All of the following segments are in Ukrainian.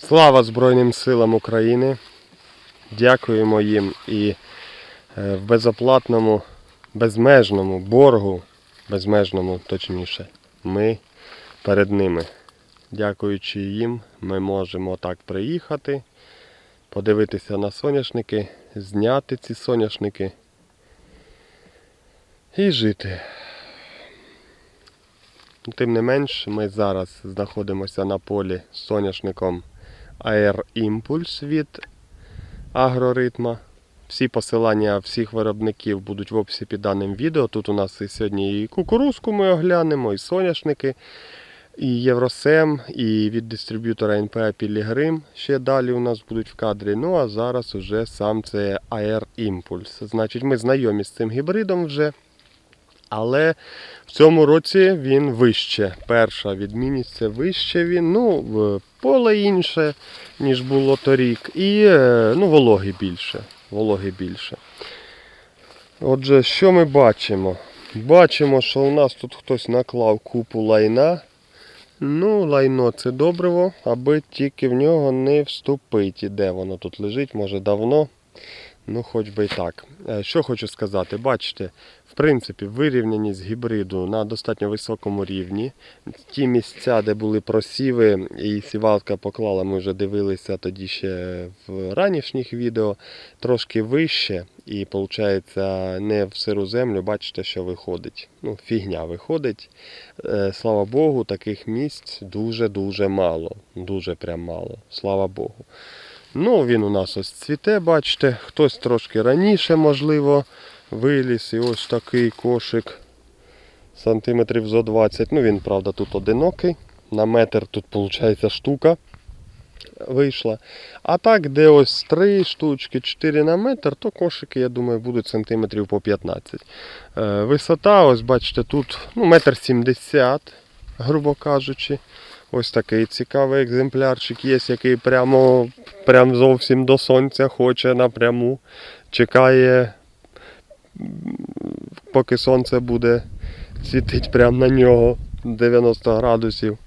Слава Збройним силам України. Дякуємо їм і е, в безоплатному, безмежному боргу, безмежному точніше, ми перед ними. Дякуючи їм, ми можемо так приїхати, подивитися на соняшники, зняти ці соняшники і жити. Тим не менш, ми зараз знаходимося на полі з соняшником Impulse від агроритма. Всі посилання всіх виробників будуть в описі під даним відео. Тут у нас і сьогодні і кукурузку ми оглянемо, і соняшники, і Євросем, і від дистриб'ютора НПА Пілігрим ще далі у нас будуть в кадрі. Ну а зараз уже сам це Air Impulse. Значить, ми знайомі з цим гібридом вже. Але в цьому році він вище. Перша відмінність це вище він. Ну, поле інше, ніж було торік. І е, ну, вологи більше. Вологи більше. Отже, що ми бачимо? Бачимо, що у нас тут хтось наклав купу лайна. Ну, лайно це добриво, аби тільки в нього не вступить. І де воно тут лежить, може давно. Ну, хоч би і так. Е, Що хочу сказати, бачите, в принципі, вирівняність гібриду на достатньо високому рівні. Ті місця, де були просіви, і сівалка поклала, ми вже дивилися тоді ще в ранішніх відео, трошки вище. І виходить, не в сиру землю, бачите, що виходить. Ну, фігня виходить. Е, Слава Богу, таких місць дуже-дуже мало. Дуже прям мало. Слава Богу. Ну, він у нас ось цвіте, бачите, хтось трошки раніше, можливо, виліз. І ось такий кошик сантиметрів зо 20. Ну, він, правда, тут одинокий. На метр тут, виходить, штука вийшла. А так, де ось 3 штучки, 4 на метр, то кошики, я думаю, будуть сантиметрів по 15. Е, Висота, ось бачите, тут ну, метр 70, грубо кажучи. Ось такий цікавий екземплярчик є, який прямо, прям зовсім до сонця хоче напряму. Чекає, поки сонце буде світить прямо на нього 90 градусів.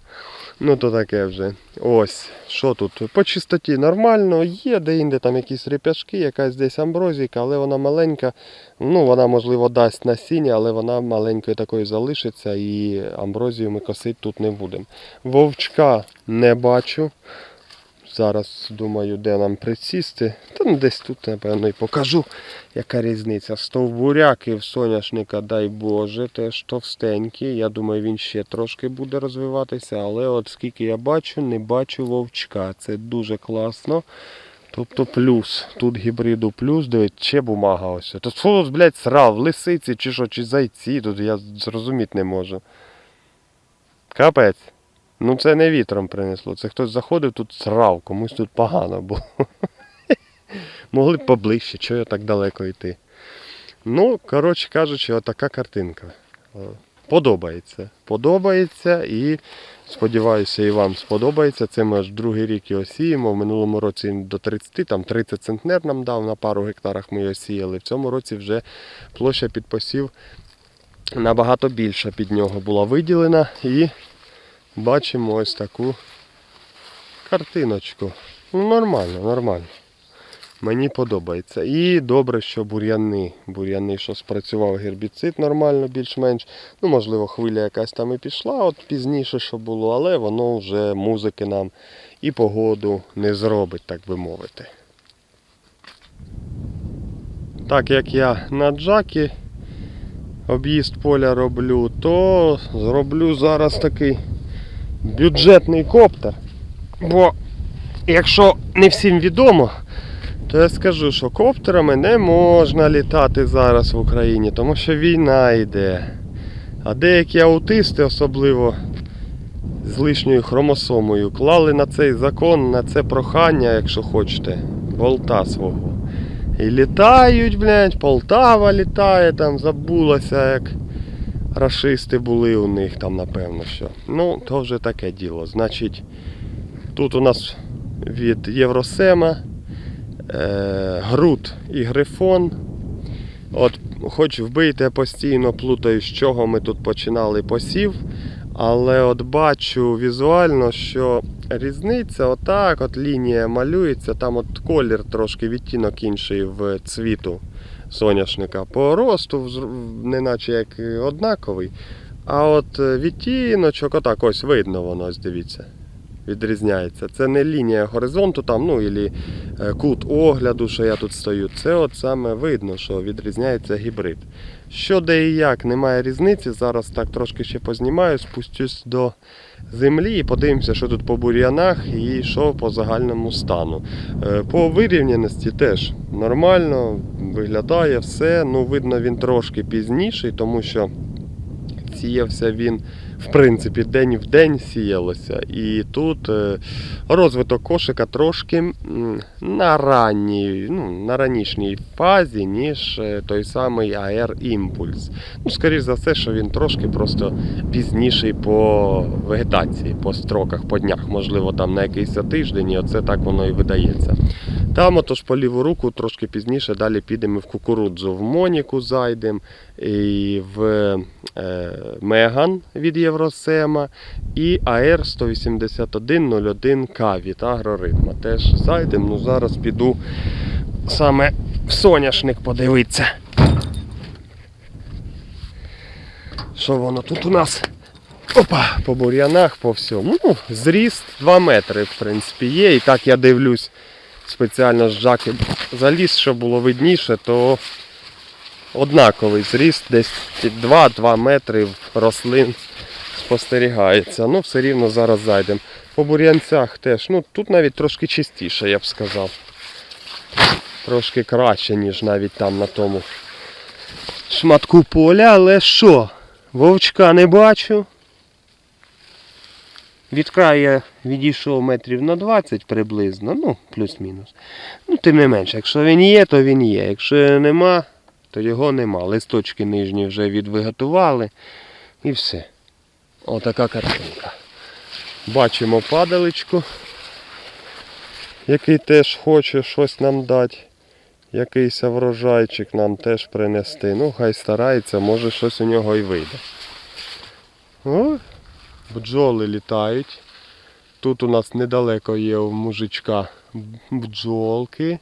Ну то таке вже. Ось, що тут? По чистоті нормально, є де-інде там якісь реп'яшки, якась десь амброзійка, але вона маленька. Ну, вона, можливо, дасть насіння, але вона маленькою такою залишиться і амброзію ми косити тут не будемо. Вовчка не бачу. Зараз думаю, де нам присісти. Та ну, десь тут, напевно, і покажу, яка різниця. Стовбуряки в соняшника, дай Боже, теж товстенькі. Я думаю, він ще трошки буде розвиватися, але от скільки я бачу, не бачу вовчка. Це дуже класно. Тобто плюс. Тут гібриду плюс, дивись, ще бумага ось. Тут що, блядь, срав, лисиці чи що, чи зайці, тут я зрозуміти не можу. Капець. Ну це не вітром принесло. Це хтось заходив тут срав, комусь тут погано було. Могли б поближче, чого я так далеко йти. Ну, коротше кажучи, отака картинка. Подобається. Подобається і сподіваюся, і вам сподобається. Це ми аж другий рік його сіємо. В минулому році до 30, там 30 центнер нам дав, на пару гектарах ми його сіяли. В цьому році вже площа під посів набагато більша під нього була виділена. І бачимо ось таку картиночку. Ну, нормально, нормально. Мені подобається. І добре, що бур'яни. Бур'яни, що спрацював гербіцид нормально, більш-менш. Ну, можливо, хвиля якась там і пішла, от пізніше, що було, але воно вже музики нам і погоду не зробить, так би мовити. Так як я на джакі об'їзд поля роблю, то зроблю зараз такий бюджетний коптер. Бо, якщо не всім відомо, то я скажу, що коптерами не можна літати зараз в Україні, тому що війна йде. А деякі аутисти, особливо з лишньою хромосомою, клали на цей закон, на це прохання, якщо хочете, болта свого. І літають, блядь, Полтава літає, там забулося, як рашисти були у них там, напевно, що. Ну, то вже таке діло. Значить, тут у нас від Євросема е, Грут і Грифон. От, хоч вбийте, постійно плутаю, з чого ми тут починали посів. Але от бачу візуально, що різниця, отак, от лінія малюється, там от колір трошки відтінок інший в цвіту соняшника. По росту не наче як однаковий. А от е, відтіночок, отак ось видно воно, ось дивіться. Відрізняється. Це не лінія горизонту, там, ну, ілі е, кут огляду, що я тут стою. Це от саме видно, що відрізняється гібрид. Що де і як, немає різниці. Зараз так трошки ще познімаю, спустюсь до землі і подивимося, що тут по бур'янах і що по загальному стану. Е, По вирівняності теж нормально, виглядає все. Ну, видно, він трошки пізніший, тому що сіявся він. В принципі, день в день сіялося. І тут е, розвиток кошика трошки на ранній, ну, на ранішній фазі, ніж е, той самий AR Імпульс. Ну, скоріш за все, що він трошки просто пізніший по вегетації, по строках, по днях. Можливо, там на якийсь тиждень, і оце так воно і видається. Там отож по ліву руку трошки пізніше далі підемо в кукурудзу, в Моніку зайдемо, і в е, Меган від Євросема, і АР 18101К від Агроритма. Теж зайдемо. Ну зараз піду саме в соняшник подивитися. Що воно тут у нас? Опа, по бур'янах, по всьому. Ну, зріст 2 метри, в принципі, є. І так я дивлюсь спеціально з жаки заліз, щоб було видніше, то однаковий зріст, десь 2-2 метри рослин спостерігається. Ну, все рівно зараз зайдемо. По бур'янцях теж, ну тут навіть трошки чистіше, я б сказав. Трошки краще, ніж навіть там на тому шматку поля, але що? Вовчка не бачу. Від краю відійшов метрів на 20 приблизно, ну, плюс-мінус. Ну, тим не менше, якщо він є, то він є. Якщо нема, то його нема. Листочки нижні вже відвиготували і все. Отака картинка. Бачимо падаличку, який теж хоче щось нам дати. Якийсь врожайчик нам теж принести. Ну, хай старається, може щось у нього і вийде. О, бджоли літають. Тут у нас недалеко є у мужичка бджолки,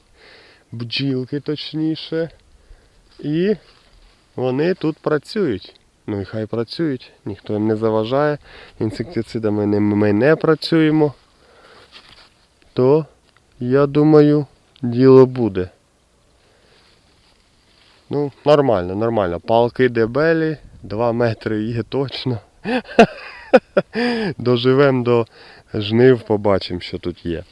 бджілки точніше. І вони тут працюють. Ну і хай працюють, ніхто їм не заважає. Інсектицидами ми не працюємо. То, я думаю, діло буде. Ну, нормально, нормально. Палки дебелі, 2 метри є точно. Доживемо до жнив, побачимо, що тут є.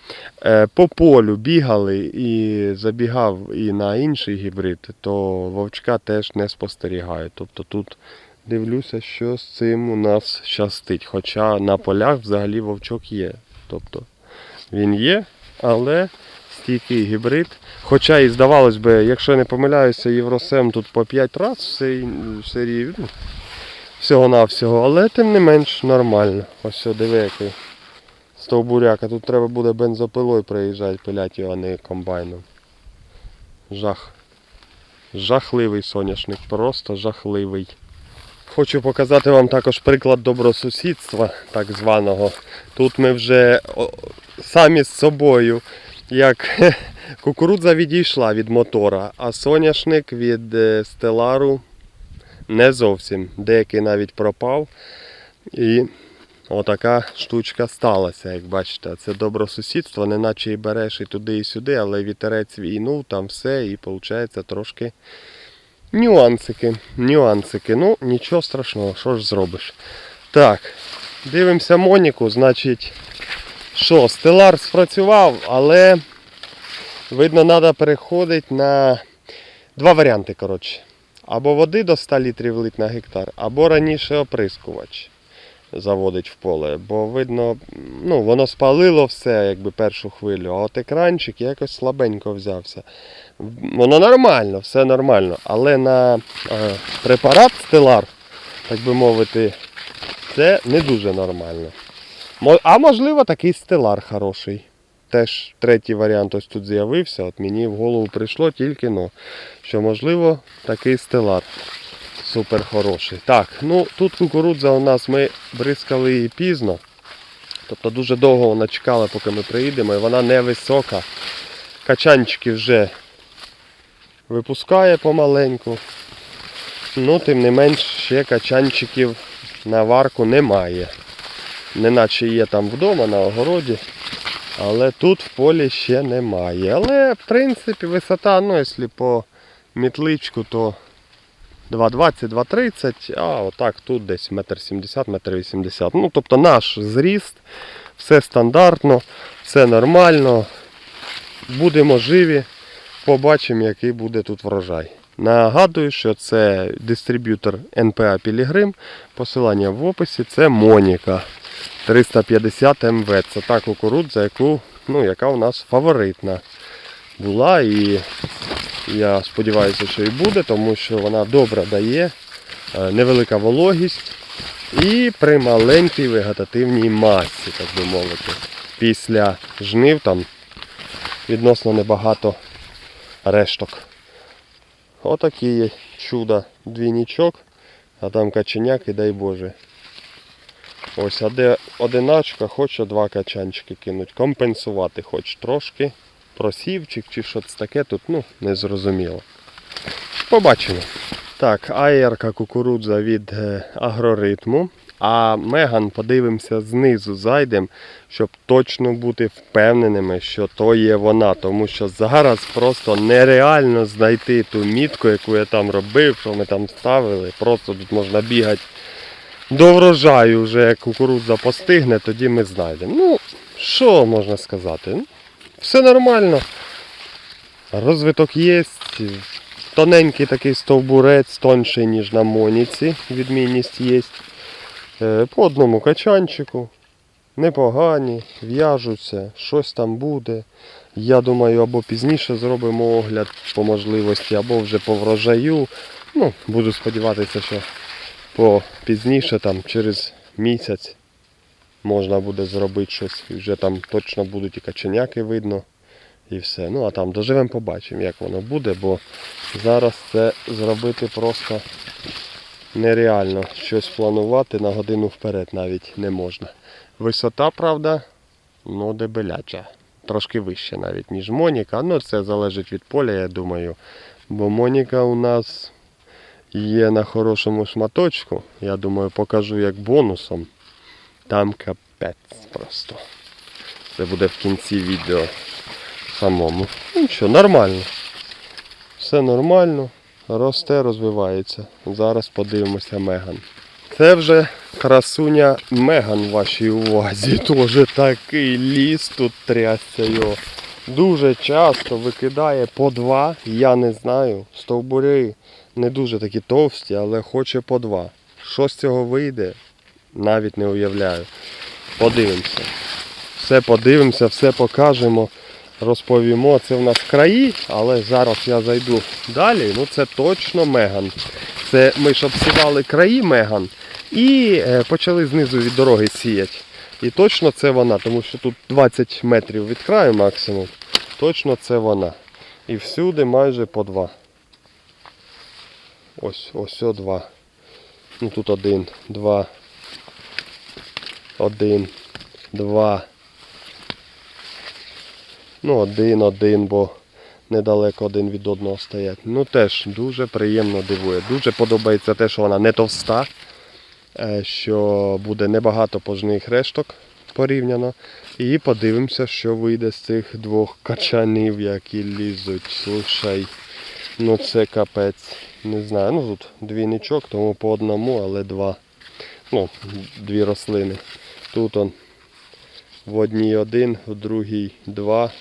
Е, По полю бігали і забігав і на інший гібрид, то вовчка теж не спостерігаю. Тобто тут дивлюся, що з цим у нас щастить. Хоча на полях взагалі вовчок є. Тобто він є, але стійкий гібрид. Хоча і здавалось би, якщо я не помиляюся, Євросем тут по 5 разів в серії, ну, всього-навсього, але тим не менш нормально. Ось диви який стовбуряка. Тут треба буде бензопилою приїжджати, пилять його, а не комбайном. Жах. Жахливий соняшник, просто жахливий. Хочу показати вам також приклад добросусідства, так званого. Тут ми вже самі з собою, як кукурудза відійшла від мотора, а соняшник від е, стелару не зовсім. Деякий навіть пропав. І отака штучка сталася, як бачите. Це добросусідство, неначе і береш і туди, і сюди, але вітерець війнув, там все, і виходить трошки нюансики. Нюансики. Ну, нічого страшного, що ж зробиш. Так, дивимося Моніку, значить, що, стелар спрацював, але видно, треба переходити на два варіанти, коротше. Або води до 100 літрів лить на гектар, або раніше оприскувач заводить в поле. Бо видно, ну, воно спалило все, якби першу хвилю, а от екранчик якось слабенько взявся. Воно нормально, все нормально. Але на е, препарат стелар, так би мовити, це не дуже нормально. А можливо такий стелар хороший. Теж третій варіант ось тут з'явився. От мені в голову прийшло тільки но, що можливо такий стелар супер хороший. Так, ну тут кукурудза у нас ми бризкали її пізно. Тобто дуже довго вона чекала, поки ми приїдемо, і вона невисока. Качанчики вже випускає помаленьку. Ну, тим не менш, ще качанчиків на варку немає. Неначе є там вдома на огороді. Але тут в полі ще немає. Але в принципі висота, ну якщо по мітличку, то 2,20, 2,30, а отак тут десь 1,70 м, 1,80 м. Ну, тобто наш зріст, все стандартно, все нормально. Будемо живі, побачимо, який буде тут врожай. Нагадую, що це дистриб'ютор НПА Пілігрим. Посилання в описі це Моніка 350 МВ. Це та кукурудза, яку, ну, яка у нас фаворитна була. І я сподіваюся, що і буде, тому що вона добре дає, е, невелика вологість і при маленькій вегетативній масі, так би мовити. Після жнив там відносно небагато решток. Отакі є чудо двійничок, а там каченяк і дай Боже. Ось, а де одиначка, хоче два качанчики кинуть. Компенсувати хоч трошки. Просівчик чи щось таке тут, ну, не зрозуміло. Побачимо. Так, аєрка кукурудза від е, агроритму. А Меган подивимося знизу, зайдемо, щоб точно бути впевненими, що то є вона. Тому що зараз просто нереально знайти ту мітку, яку я там робив, що ми там ставили. Просто тут можна бігати до врожаю, вже як кукурудза постигне, тоді ми знайдемо. Ну, що можна сказати? Ну, Все нормально. Розвиток є. Тоненький такий стовбурець, тонший, ніж на моніці. Відмінність є. Е, По одному качанчику. Непогані, в'яжуться, щось там буде. Я думаю, або пізніше зробимо огляд по можливості, або вже по врожаю. Ну, буду сподіватися, що по пізніше, там, через місяць, можна буде зробити щось. І вже там точно будуть і каченяки видно. І все. Ну а там доживемо, побачимо, як воно буде, бо зараз це зробити просто нереально. Щось планувати на годину вперед навіть не можна. Висота, правда, ну дебеляча. Трошки вище навіть, ніж Моніка. Ну це залежить від поля, я думаю. Бо Моніка у нас є на хорошому шматочку. Я думаю, покажу як бонусом. Там капець просто. Це буде в кінці відео самому. Ну що, нормально. Все нормально. Росте, розвивається. Зараз подивимося Меган. Це вже красуня Меган в вашій увазі. Тоже такий ліс тут трясся його. Дуже часто викидає по два, я не знаю. Стовбури не дуже такі товсті, але хоче по два. Що з цього вийде, навіть не уявляю. Подивимося. Все подивимося, все покажемо, розповімо. Це в нас краї, але зараз я зайду далі. Ну це точно Меган. Це ми ж обсівали краї Меган і е, почали знизу від дороги сіяти. І точно це вона, тому що тут 20 метрів від краю максимум. Точно це вона. І всюди майже по два. Ось, ось о два. Ну тут один, два. Один, два. Ну, один, один, бо недалеко один від одного стоять. Ну теж дуже приємно дивує. Дуже подобається те, що вона не товста, е, що буде небагато пожних решток порівняно. І подивимося, що вийде з цих двох качанів, які лізуть. Слушай, ну це капець. Не знаю. Ну тут двійничок, тому по одному, але два. Ну, дві рослини. Тут он в одній один, в другій два.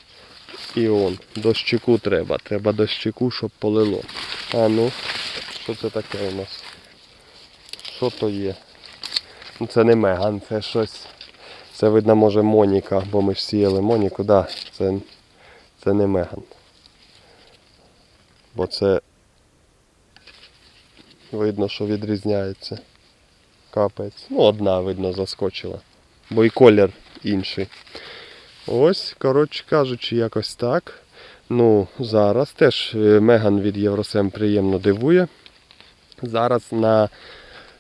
І он. Дощику треба. Треба дощику, щоб полило. А ну, що це таке у нас? Що то є? Ну це не меган, це щось. Це видно може Моніка, бо ми ж сіяли Моніку, да, це, це не меган. Бо це видно, що відрізняється. Капець. Ну, одна, видно, заскочила. Бо і колір інший. Ось, коротше кажучи, якось так. Ну, зараз теж е, Меган від Євросем приємно дивує. Зараз на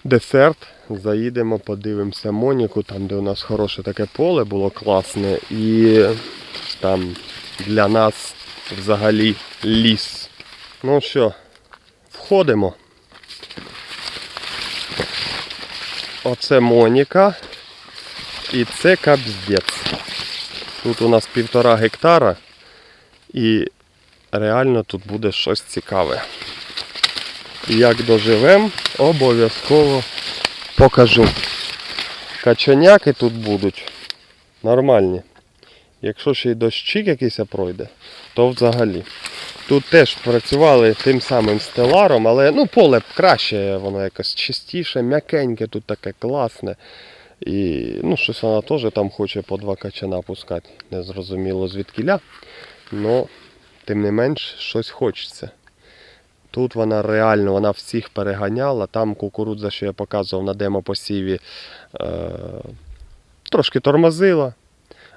десерт. Заїдемо, подивимося Моніку, там, де у нас хороше таке поле було класне. І там для нас взагалі ліс. Ну що, входимо. Оце Моніка. І це капздець. Тут у нас півтора гектара. І реально тут буде щось цікаве. Як доживемо, обов'язково покажу. Качаняки тут будуть нормальні. Якщо ще й дощик якийсь пройде, то взагалі. Тут теж працювали тим самим стеларом, але ну, поле краще, воно якось чистіше, м'якеньке, тут таке класне. І ну, щось вона теж там хоче по два качана пускати. Незрозуміло звідкіля. Ну, тим не менш, щось хочеться. Тут вона реально, вона всіх переганяла. Там кукурудза, що я показував на демопосіві, е, трошки тормозила.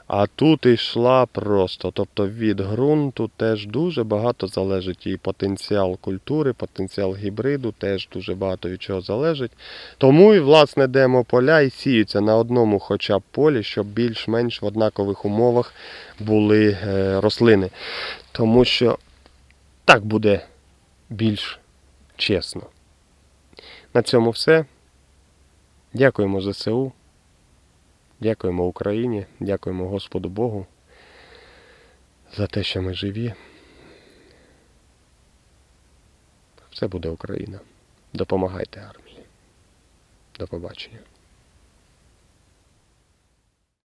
А тут йшла просто. Тобто від ґрунту теж дуже багато залежить. І потенціал культури, потенціал гібриду теж дуже багато від чого залежить. Тому і власне демополя і сіються на одному хоча б полі, щоб більш-менш в однакових умовах були е, рослини. Тому що так буде більш чесно. На цьому все. Дякуємо ЗСУ. Дякуємо Україні, дякуємо Господу Богу за те, що ми живі. Все буде Україна. Допомагайте армії. До побачення.